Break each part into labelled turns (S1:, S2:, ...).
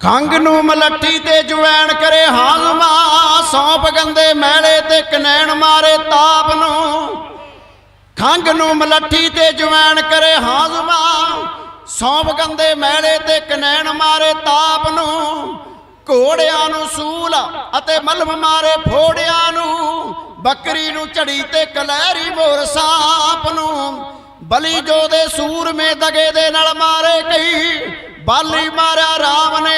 S1: ਖੰਗ ਨੂੰ ਮਲੱਠੀ ਤੇ ਜਵੈਣ ਕਰੇ ਹਾਜ਼ਮਾ ਸੌਂਪ ਗੰਦੇ ਮੈਲੇ ਤੇ ਕਨੈਣ ਮਾਰੇ ਤਾਪ ਨੂੰ। ਖੰਗ ਨੂੰ ਮਲੱਠੀ ਤੇ ਜਵੈਣ ਕਰੇ ਹਾਜ਼ਮਾ ਸੌਂਪ ਗੰਦੇ ਮੈਲੇ ਤੇ ਕਨੈਣ ਮਾਰੇ ਤਾਪ ਨੂੰ। ਘੋੜਿਆਂ ਨੂੰ ਸੂਲ ਅਤੇ ਮਲਮ ਮਾਰੇ ਫੋੜਿਆਂ ਨੂੰ, ਬੱਕਰੀ ਨੂੰ ਝੜੀ ਤੇ ਕਲਹਿਰੀ ਮੋਰ ਸਾਪ ਨੂੰ। ਬਲੀ ਜੋ ਦੇ ਸੂਰਮੇ ਦਗੇ ਦੇ ਨਾਲ ਮਾਰੇ ਕਈ ਬਾਲੀ ਮਾਰਿਆ ਰਾਮ ਨੇ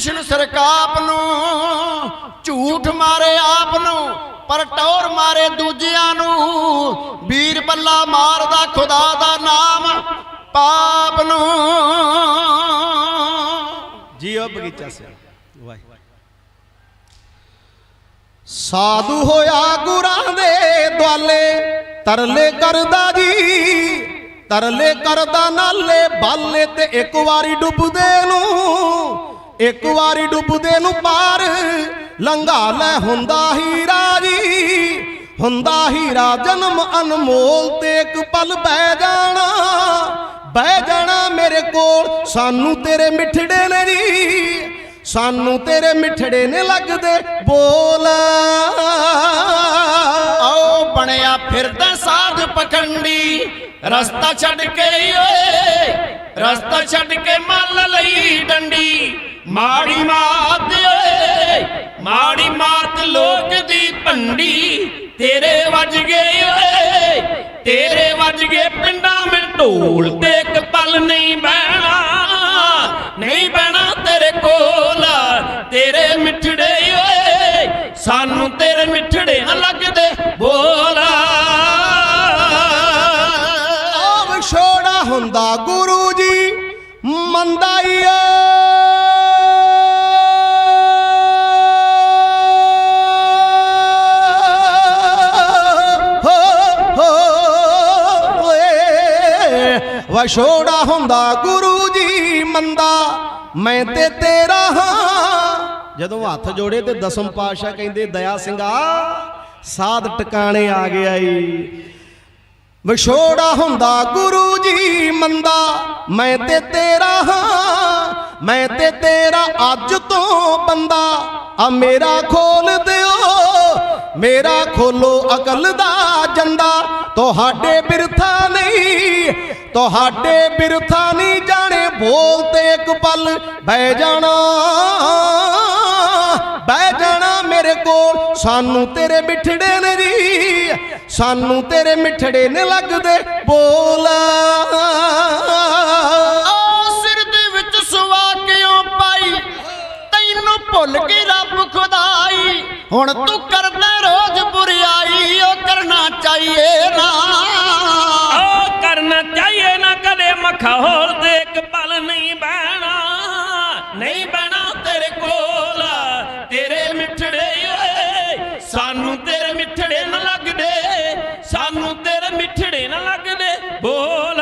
S1: ਕ੍ਰਿਸ਼ਨ ਸਰਕਾਪ ਨੂੰ ਝੂਠ ਮਾਰੇ ਆਪ ਨੂੰ ਪਰ ਟੌਰ ਮਾਰੇ ਦੂਜਿਆਂ ਨੂੰ। ਵੀਰ ਬੱਲਾ ਮਾਰਦਾ ਖੁਦਾ ਦਾ ਨਾਮ ਪਾਪ ਨੂੰ।
S2: ਜੀਓ ਬਗੀਚਾ ਸਿਆ। ਵਾਹ
S3: ਸਾਧੂ ਹੋਇਆ ਗੁਰਾਂ ਦੇ ਦੁਆਲੇ ਤਰਲੇ ਕਰਦਾ ਜੀ। ਤਰਲੇ ਕਰਦਾ ਨਾਲੇ ਬਾਲੇ ਤੇ ਇੱਕ ਵਾਰੀ ਡੁੱਬਦੇ ਨੂੰ। ਇੱਕ ਵਾਰੀ ਡੁੱਬਦੇ ਨੂੰ ਪਾਰ, ਲੰਘਾ ਲੈ ਹੁੰਦਾ ਹੀਰਾ ਜੀ ਹੁੰਦਾ ਹੀਰਾ ਜਨਮ ਅਨਮੋਲ ਤੇ ਇੱਕ ਪਲ ਬਹਿ ਜਾਣਾ। ਬਹਿ ਜਾਣਾ ਮੇਰੇ ਕੋਲ, ਸਾਨੂੰ ਤੇਰੇ ਮਿੱਠੜੇ ਨੇ ਜੀ। ਸਾਨੂੰ ਤੇਰੇ ਮਿੱਠੜੇ ਨੇ ਲੱਗਦੇ ਬੋਲ।
S1: ਆਓ ਬਣਿਆ ਫਿਰਦਾ ਸਾਧ ਪਖੰਡੀ। ਰਸਤਾ ਛੱਡ ਕੇ ਓਏ ਰਸਤਾ ਛੱਡ ਕੇ ਮੱਲ ਲਈ ਡੰਡੀ। ਮਾੜੀ ਮਾਤ ਓਏ ਮਾੜੀ ਮਾਤ ਲੋਕ ਦੀ ਭੰਡੀ ਤੇਰੇ ਵੱਜ ਗਏ ਓਏ ਤੇਰੇ ਵੱਜ ਗਏ ਪਿੰਡਾਂ ਮੈਂ ਢੋਲ ਤੇ ਇੱਕ ਨਹੀਂ ਬਹਿਣਾ ਨਹੀਂ ਬਹਿਣਾ ਤੇਰੇ ਕੋਲ, ਤੇਰੇ ਮਿੱਠੜੇ ਓਏ ਸਾਨੂੰ ਤੇਰੇ ਮਿੱਠੜੇ ਨਾ ਲੱਗਦੇ ਬੋਲ
S3: ਵਿਛੋੜਾ ਹੁੰਦਾ ਗੁਰੂ ਜੀ ਮੰਦਾ, ਮੈਂ ਤੇ ਤੇਰਾ ਹਾਂ। ਜਦੋਂ ਹੱਥ ਜੋੜੇ ਤੇ ਦਸਮ ਪਾਤਸ਼ਾਹ ਕਹਿੰਦੇ, ਦਇਆ ਸਿੰਘਾ, ਸਾਧ ਟਿਕਾਣੇ ਆ ਗਿਆ ਈ ਵਿਛੋੜਾ ਹੁੰਦਾ ਗੁਰੂ ਜੀ ਮੰਦਾ, ਮੈਂ ਤੇ ਤੇਰਾ ਹਾਂ। ਮੈਂ ਤੇ ਤੇਰਾ ਅੱਜ ਤੋਂ ਬੰਦਾ, ਆ ਮੇਰਾ ਖੋਲ ਮੇਰਾ ਖੋਲੋ ਅਕਲ ਦਾ ਜੰਦਾ ਤੁਹਾਡੇ ਬਿਰਥਾ ਨਹੀਂ, ਤੁਹਾਡੇ ਬਿਰਥਾ ਨਹੀਂ ਜਾਣੇ। ਬੋਲ ਤੇ ਇੱਕ ਪਲ, ਬਹਿ ਜਾਣਾ ਬਹਿ ਜਾਣਾ ਮੇਰੇ ਕੋਲ। ਸਾਨੂੰ ਤੇਰੇ ਮਿੱਠੜੇ ਨੇ ਜੀ, ਸਾਨੂੰ ਤੇਰੇ ਮਿੱਠੜੇ ਨੇ ਲੱਗਦੇ ਬੋਲ।
S1: ਸਿਰ ਦੇ ਵਿੱਚ ਸੁਆ ਕਿਉਂ ਪਾਈ? ਤੈਨੂੰ ਭੁੱਲ ਕੇ ਰੱਬ ਖੁਦਾਈ। ਹੁਣ ਤੂੰ ਕਰਦਾ ਚਾਹੀਏ ਨਾ।
S4: ਉਹ ਕਰਨਾ ਚਾਹੀਏ ਨਾ ਕਦੇ ਮਖੌਲ ਤੇ ਇੱਕ ਪਲ ਨਹੀਂ ਬਹਿਣਾ।
S1: ਨਹੀਂ ਬਣਾ ਤੇਰੇ ਕੋਲ ਤੇਰੇ ਮਿੱਠੜੇ ਓਏ। ਸਾਨੂੰ ਤੇਰੇ ਮਿੱਠੜੇ ਨਾ ਲੱਗਦੇ ਸਾਨੂੰ ਤੇਰੇ ਮਿੱਠੜੇ ਨਾ ਲੱਗਦੇ ਬੋਲ।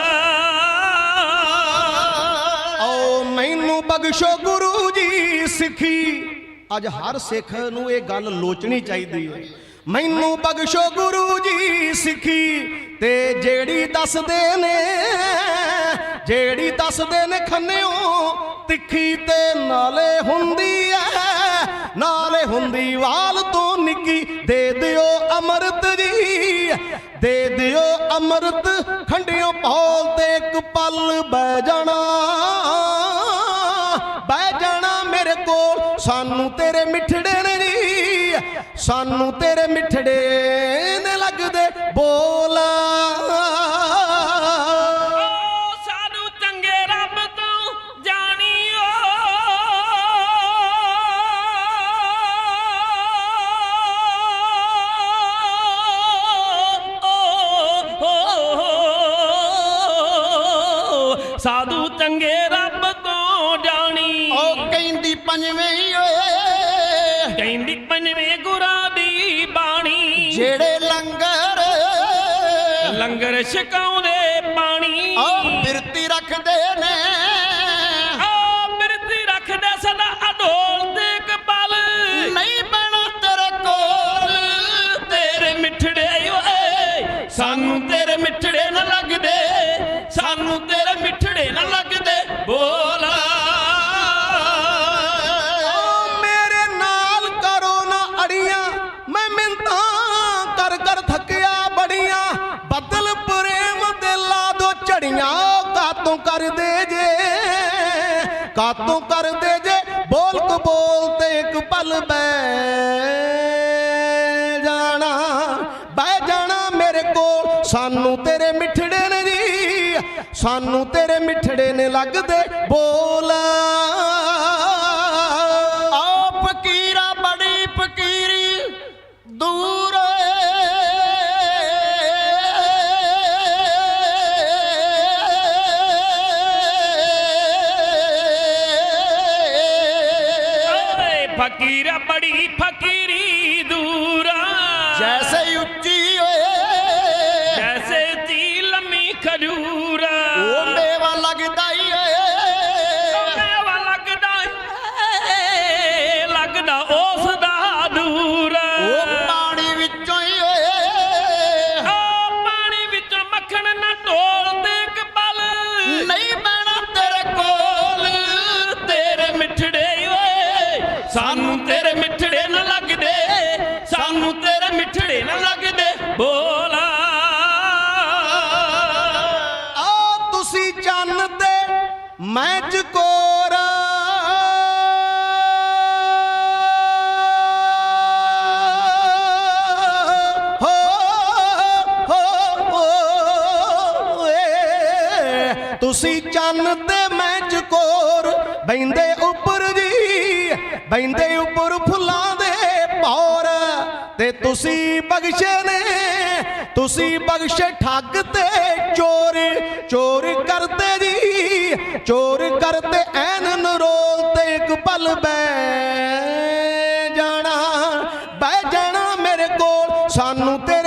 S3: ਓ ਮੈਨੂੰ ਬਖਸ਼ੋ ਗੁਰੂ ਜੀ ਸਿੱਖੀ। ਅੱਜ ਹਰ ਸਿੱਖ ਨੂੰ ਇਹ ਗੱਲ ਲੋਚਣੀ ਚਾਹੀਦੀ ਹੈ। ਮੈਨੂੰ ਬਖਸ਼ੋ ਗੁਰੂ ਜੀ ਸਿੱਖੀ ਤੇ ਜਿਹੜੀ ਦੱਸਦੇ ਨੇ, ਜਿਹੜੀ ਦੱਸਦੇ ਨੇ ਖੰਨਿਓ, ਤਿੱਖੀ ਤੇ ਨਾਲੇ ਹੁੰਦੀ ਐ। ਨਾਲੇ ਹੁੰਦੀ ਵਾਲ ਤੋਂ ਨਿੱਕੀ, ਦੇ ਦਿਓ ਅਮਰਤ ਜੀ। ਦੇ ਦਿਓ ਅਮਰਤ, ਖੰਡਿਓ ਪੌਲ ਤੇ ਇੱਕ ਪਲ ਬਹਿ ਜਾਣਾ। ਸਾਨੂੰ ਤੇਰੇ ਮਿੱਠੜੇ ਨੇ ਸਾਨੂੰ ਤੇਰੇ ਮਿੱਠੜੇ ਨੇ ਲੱਗਦੇ ਬੋਲ
S4: ਸਾਧੂ ਚੰਗੇ ਰੱਬ ਤੋਂ ਜਾਣੀਓ ਸਾਧੂ ਚੰਗੇ ਰੱਬ ਤੋਂ ਜਾਣੀ
S1: ਉਹ ਕਹਿੰਦੀ ਪੰਜਵੇਂ ਹੀ ਲੰਗਰ
S4: ਛਕਾਉਂਦੇ ਪਾਣੀ। ਆ ਬਿਰਤੀ ਰੱਖਦੇ
S1: ਨੇ।
S3: ਕਰਦੇ ਜੇ, ਕਾਤੋਂ ਕਰਦੇ ਜੇ ਬੋਲ ਕਬੋਲ ਤੇ ਇੱਕ ਪਲ ਬੈ ਜਾਣਾ, ਬਹਿ ਜਾਣਾ ਮੇਰੇ ਕੋਲ। ਸਾਨੂੰ ਤੇਰੇ ਮਿੱਠੜੇ ਨੇ ਜੀ, ਸਾਨੂੰ ਤੇਰੇ ਮਿੱਠੜੇ ਨੇ ਲੱਗਦੇ ਬੋਲ।
S4: ਫਕੀਰ ਬੜੀ ਫਕੀਰੀ ਦੂਰਾ ਜੈਸੇ ਉੱਚੀ
S3: ਤੁਸੀਂ ਚੰਨ ਤੇ ਮੈਂ ਚਕੋਰ ਬੈੰਦੇ ਉੱਪਰ ਜੀ, ਬੈੰਦੇ ਉੱਪਰ ਫੁੱਲਾਂ ਦੇ ਪੌਰ। ਤੇ ਤੁਸੀਂ ਬਖਸ਼ੇ ਨੇ, ਤੁਸੀਂ ਬਖਸ਼ੇ ਠੱਗ ਤੇ ਚੋਰ। ਚੋਰ ਕਰਦੇ ਜੀ, ਚੋਰ ਕਰਤੇ ਐਨ ਨਰੋਲ ਤੇ ਇੱਕ ਪਲ ਬੈ ਜਾਣਾ, ਬਹਿ ਜਾਣਾ ਮੇਰੇ ਕੋਲ। ਸਾਨੂੰ ਤੇ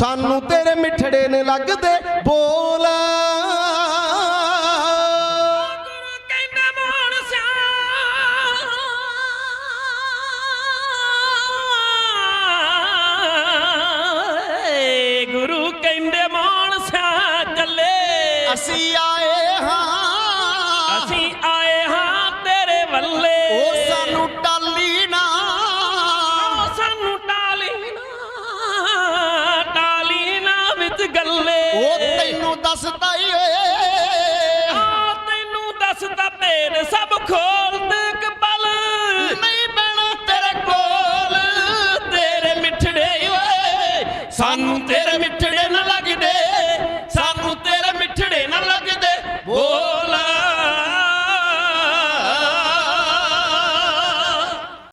S3: ਸਾਨੂੰ ਤੇਰੇ ਮਿੱਠੜੇ ਨੇ ਲੱਗਦੇ ਬੋਲ।
S4: ਦੱਸਦਾ